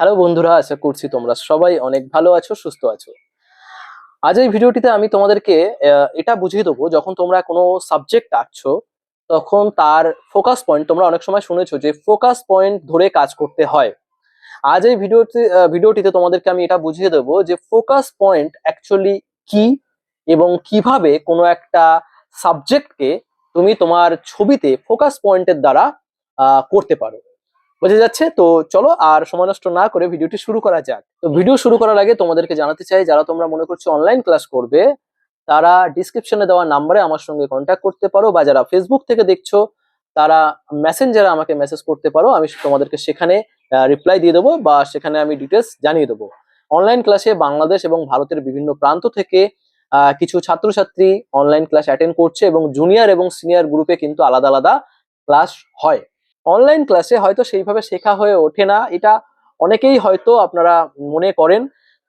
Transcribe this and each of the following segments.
Hello বন্ধুরা, আশা করছি তোমরা সবাই অনেক ভালো আছো, সুস্থ আছো। আজ এই ভিডিওটিতে আমি তোমাদেরকে এটা বুঝিয়ে দেবো, যখন তোমরা কোনো সাবজেক্ট আঁকছো, তখন তার ফোকাস পয়েন্ট তোমরা অনেক সময় শুনেছো যে ফোকাস পয়েন্ট ধরে কাজ করতে হয়। আজ এই ভিডিওতে ভিডিওটিতে তোমাদেরকে আমি এটা বুঝিয়ে দেবো যে ফোকাস পয়েন্ট অ্যাকচুয়ালি কি এবং কীভাবে কোনো একটা সাবজেক্টকে তুমি তোমার ছবিতে ফোকাস পয়েন্টের দ্বারা করতে পারো। বোঝা যাচ্ছে? তো চলো আর সময় নষ্ট না করে ভিডিওটি শুরু করা যাক। তো ভিডিও শুরু করার আগে তোমাদেরকে জানাতে চাই, যারা তোমরা মনে করছ অনলাইন ক্লাস করবে, তারা ডিসক্রিপশনে দেওয়া নাম্বারে আমার সঙ্গে কন্ট্যাক্ট করতে পারো বা যারা ফেসবুক থেকে দেখছ, তারা মেসেঞ্জারে আমাকে মেসেজ করতে পারো। আমি তোমাদেরকে সেখানে রিপ্লাই দিয়ে দেবো বা সেখানে আমি ডিটেলস জানিয়ে দেবো। অনলাইন ক্লাসে বাংলাদেশ এবং ভারতের বিভিন্ন প্রান্ত থেকে কিছু ছাত্রছাত্রী অনলাইন ক্লাস অ্যাটেন্ড করছে এবং জুনিয়র এবং সিনিয়র গ্রুপে কিন্তু আলাদা আলাদা ক্লাস হয়। অনলাইন ক্লাসে হয়তো সেইভাবে শেখা হয়ে ওঠে না। এটা অনেকেই হয়তো আপনারা মনে করেন।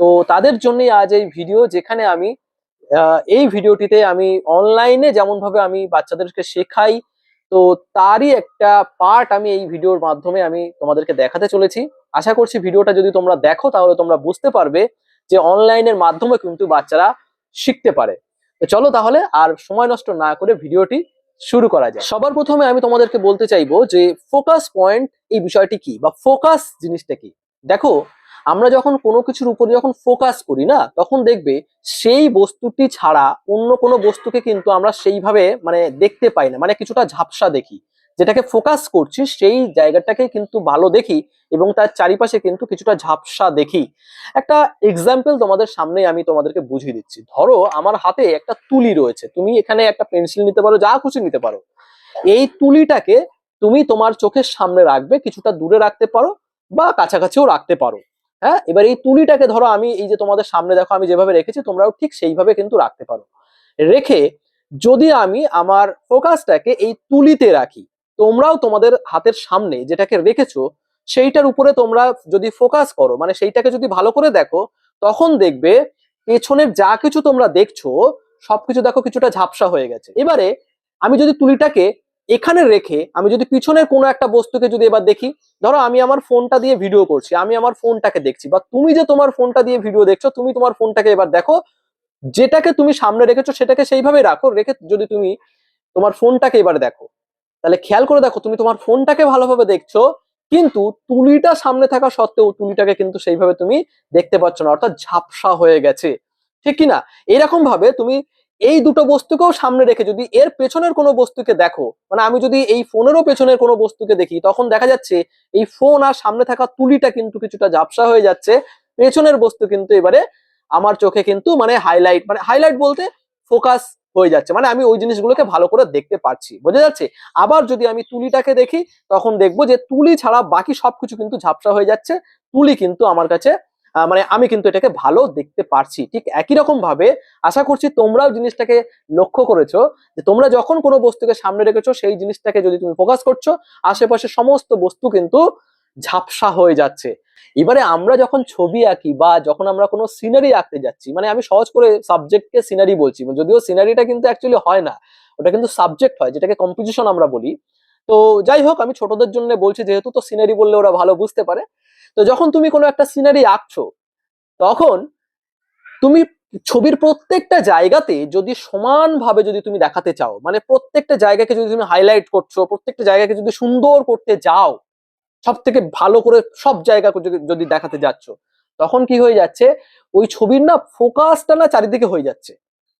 তো তাদের জন্যই আজ এই ভিডিও যেখানে আমি এই ভিডিওটিতে আমি অনলাইনে যেমনভাবে আমি বাচ্চাদেরকে শেখাই, তো তারই একটা পার্ট আমি এই ভিডিওর মাধ্যমে আমি তোমাদেরকে দেখাতে চলেছি। আশা করছি ভিডিওটা যদি তোমরা দেখো, তাহলে তোমরা বুঝতে পারবে যে অনলাইনের মাধ্যমে কিন্তু বাচ্চারা শিখতে পারে। তো চলো তাহলে, আর সময় নষ্ট না করে ভিডিওটি শুরু করা যায়। সবার প্রথমে আমি তোমাদেরকে বলতে চাইব যে ফোকাস পয়েন্ট এই বিষয়টি কি বা ফোকাস জিনিসটা কি? দেখো, আমরা যখন কোনো কিছুর উপরে যখন ফোকাস করি না, তখন দেখবে সেই বস্তুটি ছাড়া অন্য কোনো বস্তুকে কিন্তু আমরা সেইভাবে মানে দেখতে পাই না। মানে কিছুটা ঝাপসা দেখি। যেটাকে ফোকাস করছি সেই জায়গাটাকে কিন্তু ভালো দেখি এবং তার চারিপাশে কিন্তু কিছুটা ঝাপসা দেখি। একটা এক্সাম্পল তোমাদের সামনে আমি তোমাদেরকে বুঝিয়ে দিচ্ছি। ধরো আমার হাতে একটা তুলি রয়েছে। তুমি এখানে একটা পেন্সিল নিতে পারো, যা খুশি নিতে পারো। এই তুলিটাকে তুমি তোমার চোখের সামনে রাখবে, কিছুটা দূরে রাখতে পারো বা কাছাকাছিও রাখতে পারো। হ্যাঁ? এবার এই তুলিটাকে ধরো আমি এই যে তোমাদের সামনে দেখো, আমি যেভাবে রেখেছি, তোমরাও ঠিক সেইভাবে কিন্তু রাখতে পারো। রেখে যদি আমি আমার ফোকাসটাকে এই তুলিতে রাখি তোমরাও তোমাদের হাতের সামনে যেটাকে রেখেছো, সেইটার উপরে তোমরা যদি ফোকাস করো মানে সেইটাকে যদি ভালো করে দেখো, তখন দেখবে পেছনের যা কিছু তোমরা দেখছ, সবকিছু দেখো কিছুটা ঝাপসা হয়ে গেছে। এবারে আমি যদি তুলিটাকে এখানে রেখে, আমি যদি পিছনের কোনো একটা বস্তুকে যদি এবার দেখি, ধরো আমি আমার ফোনটা দিয়ে ভিডিও করছি, আমি আমার ফোনটাকে দেখছি, বা তুমি যে তোমার ফোনটা দিয়ে ভিডিও দেখছ, তুমি তোমার ফোনটাকে এবার দেখো, যেটাকে তুমি সামনে রেখেছো সেটাকে সেইভাবে রাখো, রেখে যদি তুমি তোমার ফোনটাকে এবার দেখো। তাহলে খেয়াল করে দেখো, তুমি তোমার ফোনটাকে ভালোভাবে দেখছ, কিন্তু তুলিটা সামনে থাকা সত্ত্বেও তুলিটাকে কিন্তু সেইভাবে তুমি দেখতে পাচ্ছ না, অর্থাৎ ঝাপসা হয়ে গেছে। ঠিক কি না এরকম ভাবে তুমি এই দুটো বস্তুকেও সামনে রেখে যদি এর পেছনের কোনো বস্তুকে দেখো মানে আমি যদি এই ফোনেরও পেছনের কোনো বস্তুকে দেখি, তখন দেখা যাচ্ছে এই ফোন আর সামনে থাকা তুলিটা কিন্তু কিছুটা ঝাপসা হয়ে যাচ্ছে। পেছনের বস্তু কিন্তু এবারে আমার চোখে কিন্তু মানে হাইলাইট মানে হাইলাইট বলতে ফোকাস হয়ে যাচ্ছে। মানে আমি ওই জিনিসগুলোকে ভালো করে দেখতে পাচ্ছি বোঝা যাচ্ছে? আবার যদি আমি তুলিটাকে দেখি, তখন দেখব যে তুলি ছাড়া বাকি সবকিছু কিন্তু ঝাপসা হয়ে যাচ্ছে। তুলি কিন্তু আমার কাছে মানে আমি কিন্তু এটাকে ভালো দেখতে পারছি। ঠিক একই রকম ভাবে আশা করছি তোমরাও জিনিসটাকে লক্ষ্য করেছ যে তোমরা যখন কোনো বস্তুকে সামনে রেখেছো, সেই জিনিসটাকে যদি তুমি ফোকাস করছ আশেপাশে সমস্ত বস্তু কিন্তু ঝাপসা হয়ে যাচ্ছে। এবারে আমরা যখন ছবি আঁকি বা যখন আমরা কোনো সিনারি আঁকতে যাচ্ছি মানে আমি সহজ করে সাবজেক্টকে সিনারি বলছি, যদিও সিনারিটা কিন্তু অ্যাকচুয়ালি হয় না, ওটা কিন্তু সাবজেক্ট হয়, যেটাকে কম্পোজিশন আমরা বলি। তো যাই হোক, আমি ছোটদের জন্য বলছি, যেহেতু তো সিনারি বললে ওরা ভালো বুঝতে পারে। তো যখন তুমি কোনো একটা সিনারি আঁকছো, তখন তুমি ছবির প্রত্যেকটা জায়গাতে যদি সমানভাবে যদি তুমি দেখাতে চাও মানে প্রত্যেকটা জায়গাকে যদি তুমি হাইলাইট করছ, প্রত্যেকটা জায়গাকে যদি সুন্দর করতে যাও সব থেকে ভালো করে সব জায়গা যদি- দেখাতে যাচ্ছ, তখন কি হয়ে যাচ্ছে? ওই ছবির না ফোকাসটা না চারিদিকে হয়ে যাচ্ছে।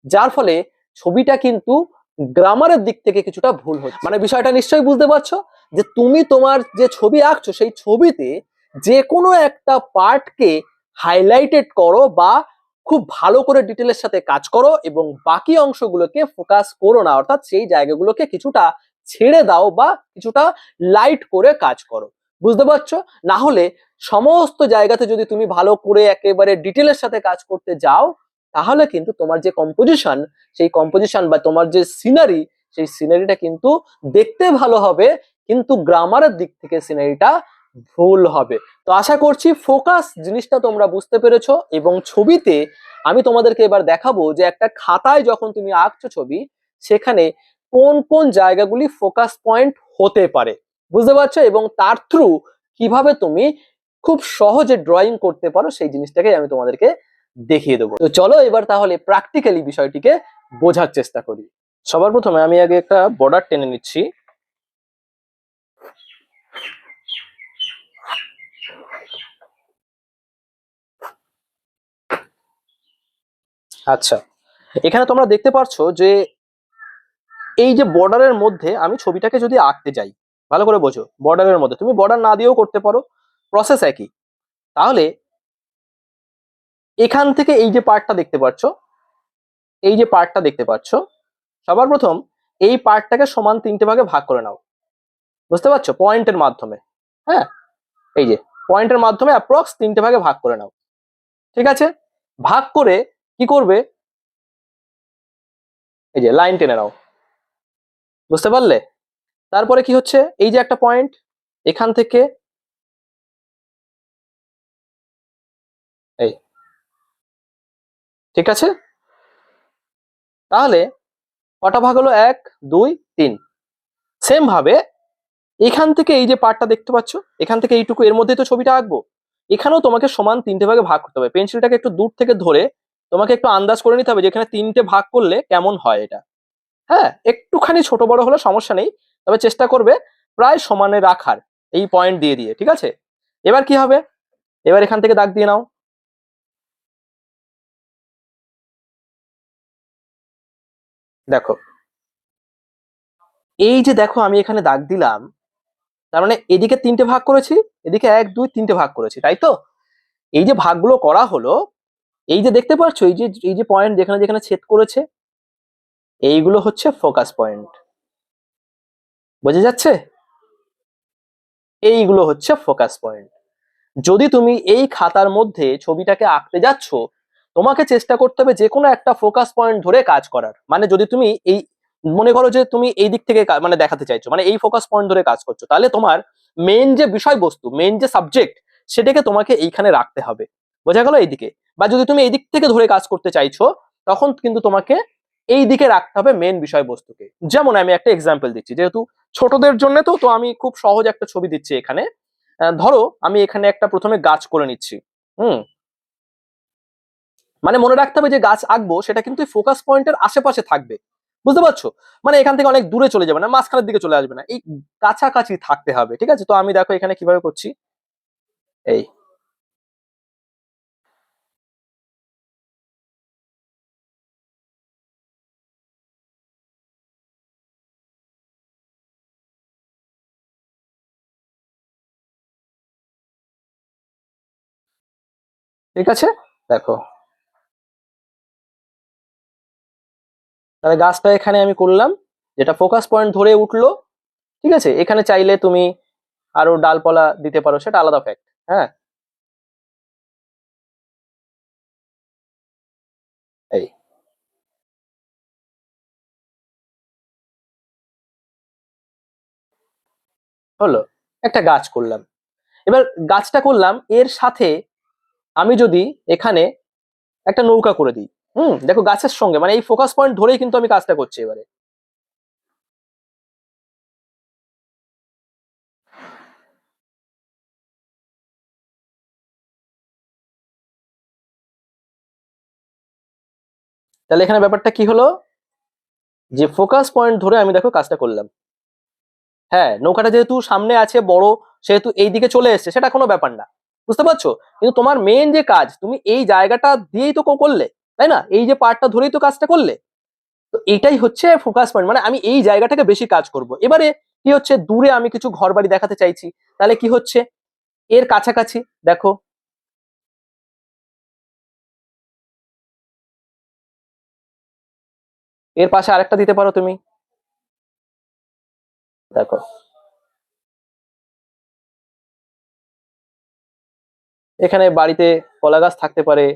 যার ফলে ছবিটা কিন্তু গ্রামারের দিক থেকে কিছুটা ভুল হচ্ছে। মানে বিষয়টা নিশ্চয়ই বুঝতে পারছ? যে তুমি তোমার যে ছবি আঁকছো, সেই ছবিতে যে কোনো একটা পার্টকে হাইলাইটেড করো বা খুব ভালো করে ডিটেলের সাথে কাজ করো এবং বাকি অংশগুলোকে ফোকাস করো না, অর্থাৎ সেই জায়গাগুলোকে কিছুটা ছেড়ে দাও বা কিছুটা লাইট করে কাজ করো। বুঝতে পারছ? না হলে সমস্ত জায়গাতে যদি তুমি ভালো করে একেবারে ডিটেলের সাথে কাজ করতে যাও, তাহলে কিন্তু তোমার যে কম্পোজিশন সেই কম্পোজিশন বা তোমার যে সিনারি সেই সিনারিটা কিন্তু দেখতে ভালো হবে, কিন্তু গ্রামারের দিক থেকে সিনারিটা ভুল হবে। তো আশা করছি ফোকাস জিনিসটা তোমরা বুঝতে পেরেছ, এবং ছবিতে আমি তোমাদেরকে এবার দেখাবো যে একটা খাতায় যখন তুমি আঁকছো ছবি, সেখানে কোন কোন জায়গাগুলি ফোকাস পয়েন্ট হতে পারে। বুঝতে পারছ? এবং তার থ্রু কীভাবে তুমি খুব সহজে ড্রয়িং করতে পারো, সেই জিনিসটাকে আমি তোমাদেরকে দেখিয়ে দেবো। তো চলো এবার তাহলে প্র্যাকটিক্যালি বিষয়টিকে বোঝার চেষ্টা করি। সবার প্রথমে আমি আগে একটা বর্ডার টেনে নিচ্ছি। আচ্ছা এখানে তোমরা দেখতে পারছ যে এই যে বর্ডারের মধ্যে আমি ছবিটাকে যদি আঁকতে যাই ভালো করে বোঝো বর্ডারের মধ্যে। তুমি বর্ডার না দিয়েও করতে পারো প্রসেস একই। তাহলে এখান থেকে এই যে পার্টটা দেখতে পাচ্ছ, এই যে পার্টটা দেখতে পাচ্ছ, সবার প্রথম এই পার্টটাকে সমান তিনটে ভাগে ভাগ করে নাও। বুঝতে পারছ? পয়েন্টের মাধ্যমে। হ্যাঁ? এই যে পয়েন্টের মাধ্যমে অ্যাপ্রক্স তিনটে ভাগে ভাগ করে নাও। ঠিক আছে? ভাগ করে কি করবে? এই যে লাইন টেনে নাও। বুঝতে পারলে? তারপরে কি হচ্ছে? এই যে একটা পয়েন্ট এখান থেকে এই, ঠিক আছে? তাহলে কটা ভাগ হলো? এক, দুই, তিন। সেম ভাবে এখান থেকে এই যে পার্টটা দেখতে পাচ্ছ, এখান থেকে এইটুকু, এর মধ্যেই তো ছবিটা আঁকবো। এখানেও তোমাকে সমান তিনটে ভাগে ভাগ করতে হবে। পেন্সিলটাকে একটু দূর থেকে ধরে তোমাকে একটু আন্দাজ করে নিতে হবে যে এখানে তিনটে ভাগ করলে কেমন হয় এটা। হ্যাঁ একটুখানি ছোট বড় হলে সমস্যা নেই। তবে চেষ্টা করবে প্রায় সমানে রাখার এই পয়েন্ট দিয়ে দিয়ে, ঠিক আছে? এবার কি হবে? এবার এখান থেকে দাগ দিয়ে নাও। দেখো, এই যে দেখো আমি এখানে দাগ দিলাম, তার মানে এদিকে তিনটে ভাগ করেছি, এদিকে এক, দুই, তিনটে ভাগ করেছি, তাই তো? এই যে ভাগগুলো করা হলো, এই যে দেখতে পাচ্ছ, এই যে এই যে পয়েন্ট যেখানে যেখানে ছেদ করেছে, এইগুলো হচ্ছে ফোকাস পয়েন্ট বোঝা যাচ্ছে? এইগুলো হচ্ছে ফোকাস পয়েন্ট যদি তুমি এই খাতার মধ্যে ছবিটাকে আঁকতে যাচ্ছ, তোমাকে চেষ্টা করতে হবে যে কোনো একটা ফোকাস পয়েন্ট ধরে কাজ করার। মানে যদি তুমি এই, মনে করো যে তুমি এই দিক থেকে মানে দেখাতে চাইছো মানে এই ফোকাস পয়েন্ট ধরে কাজ করছ, তাহলে তোমার মেন যে বিষয়বস্তু মেন যে সাবজেক্ট সেটাকে তোমাকে এইখানে রাখতে হবে। বোঝা গেল এইদিকে? বা যদি তুমি এই দিক থেকে ধরে কাজ করতে চাইছো, তখন কিন্তু তোমাকে এই দিকে রাখতে হবে মেন বিষয়বস্তুকে। যেমন আমি একটা এক্সাম্পল দিচ্ছি, যেহেতু ছোটদের জন্য তো তো আমি খুব সহজ একটা ছবি দিচ্ছি এখানে। ধরো আমি এখানে একটা প্রথমে গাছ করে নিচ্ছি, হুম? মানে মনে রাখতে হবে যে গাছ আঁকবো, সেটা কিন্তু ফোকাস পয়েন্টের আশেপাশে থাকবে। বুঝতে পারছ? মানে এখান থেকে অনেক দূরে চলে যাবে না, মাঝখানের দিকে চলে আসবে না। এই কাছাকাছি থাকতে হবে, ঠিক আছে? তো আমি দেখো এখানে কীভাবে করছি। এই ঠিক আছে? দেখো। তাহলে গাছটা এখানে আমি করলাম। যেটা ফোকাস পয়েন্ট ধরে উঠল, ঠিক আছে? এখানে চাইলে তুমি আরও ডালপালা দিতে পারো, সেটা আলাদা ফ্যাক্ট হ্যাঁ? এই। হলো, একটা গাছ করলাম। এবার গাছটা করলাম, এর সাথে আমি যদি এখানে একটা নৌকা করে দিই, হুম, দেখো গাছের সঙ্গে মানে এই ফোকাস পয়েন্ট ধরেই কিন্তু আমি কাজটা করছি এবারে। তাহলে এখানে ব্যাপারটা কি হলো? যে ফোকাস পয়েন্ট ধরে আমি দেখো কাজটা করলাম। হ্যাঁ নৌকাটা যেহেতু সামনে আছে, বড়, সেহেতু এই দিকে চলে এসেছে, সেটা কোনো ব্যাপার না। বুঝতে পারছ? কিন্তু তোমার মেন যে কাজ, তুমি এই জায়গাটা দিয়েই তো করলে, তাই না? এই যে পার্টটা ধরেই তো কাজটা করলে। তো এটাই হচ্ছে ফোকাস পয়েন্ট মানে আমি এই জায়গাটাকে বেশি কাজ করব। এবারে কি হচ্ছে? দূরে আমি কিছু ঘর বাড়ি দেখাতে চাইছি। তাহলে কি হচ্ছে? এর কাছাকাছি, দেখো। এর পাশে আরেকটা দিতে পারো তুমি। দেখো। এখানে বাড়িতে কলা গাছ থাকতে পারে,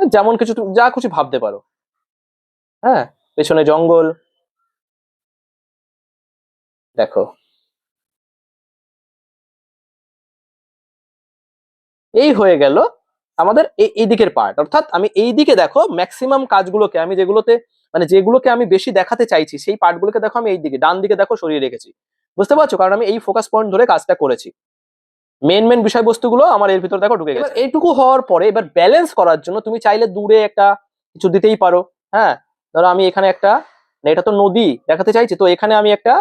যেমন কিছু যা কিছু ভাবতে পারো। হ্যাঁ পেছনে জঙ্গল। দেখো। এই হয়ে গেল আমাদের এই দিকের পার্ট অর্থাৎ আমি এই দিকে দেখো ম্যাক্সিমাম কাজগুলোকে আমি যেগুলোতে মানে যেগুলোকে আমি বেশি দেখাতে চাইছি, সেই পার্টগুলোকে দেখো আমি এই দিকে, ডান দিকে দেখো সরিয়ে রেখেছি। বুঝতে পারছ? কারণ আমি এই ফোকাস পয়েন্ট ধরে কাজটা করেছি। মেন মেন বিষয়বস্তুগুলো আমার এর ভিতর দেখো ঢুকে গেছে। এইটুকু হওয়ার পরে এবার ব্যালেন্স করার জন্য তুমি চাইলে দূরে একটা কিছু দিতেই পারো হ্যাঁ? ধরো আমি এখানে একটা এটা তো নদী দেখাতে চাইছি তো এখানে আমি একটা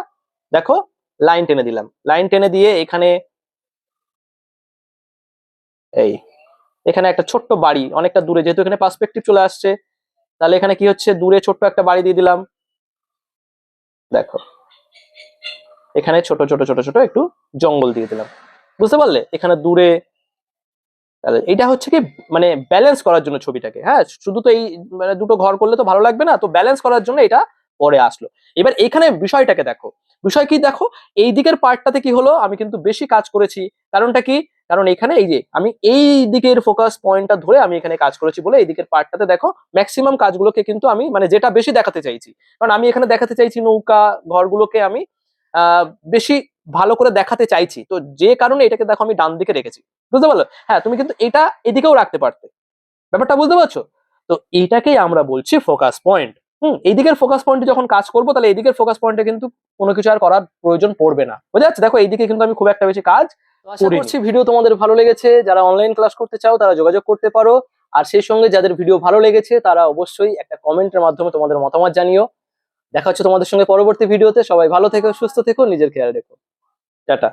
দেখো লাইন টেনে দিলাম। লাইন টেনে দিয়ে এখানে এই এখানে একটা ছোট্ট বাড়ি অনেকটা দূরে যেহেতু এখানে পার্সপেক্টিভ চলে আসছে তাহলে এখানে কি হচ্ছে? দূরে ছোট্ট একটা বাড়ি দিয়ে দিলাম। দেখো এখানে ছোট ছোট ছোট ছোট একটু জঙ্গল দিয়ে দিলাম। বুঝতে পারলে? এখানে দূরে এটা হচ্ছে কি মানে ব্যালেন্স করার জন্য ছবিটাকে হ্যাঁ? শুধু তো এই মানে দুটো ঘর করলে তো ভালো লাগবে না, তো ব্যালেন্স করার জন্য এটা পরে আসলো। এবার এখানে বিষয়টাকে দেখো, বিষয় কি দেখো, এই দিকের পার্টটাতে কি হলো, আমি কিন্তু বেশি কাজ করেছি, কারণটা কি? কারণ এখানে এই যে, আমি এই দিকের ফোকাস পয়েন্টটা ধরে আমি এখানে কাজ করেছি বলে এই দিকের পার্টটাতে দেখো ম্যাক্সিমাম কাজগুলোকে কিন্তু আমি মানে যেটা বেশি দেখাতে চাইছি, কারণ আমি এখানে দেখাতে চাইছি নৌকা, ঘরগুলোকে আমি বেশি ভালো করে দেখাতে চাইছি। তো যে কারণে এটাকে দেখো আমি ডান দিকে রেখেছি। বুঝতে পারল? হ্যাঁ তুমি কিন্তু এটা এদিকেও রাখতে পারতে। ব্যাপারটা বুঝতে পারছ? তো এইটাকেই আমরা বলছি ফোকাস পয়েন্ট হুম এইদিকের ফোকাস পয়েন্টে যখন কাজ করব তাহলে এইদিকের ফোকাস পয়েন্টে কিন্তু কোনো কিছু আর করার প্রয়োজন পড়বে না। বুঝা যাচ্ছে? দেখো এইদিকে কিন্তু আমি খুব একটা বেশি কাজ আশা করছি ভিডিও তোমাদের ভালো লেগেছে। যারা অনলাইন ক্লাস করতে চাও তারা যোগাযোগ করতে পারো। আর সেই সঙ্গে যাদের ভিডিও ভালো লেগেছে তারা অবশ্যই একটা কমেন্টের মাধ্যমে তোমাদের মতামত জানিও। দেখা হচ্ছে তোমাদের সঙ্গে পরবর্তী ভিডিওতে সবাই ভালো থেকো সুস্থ থেকো নিজের খেয়াল রেখো। টাটা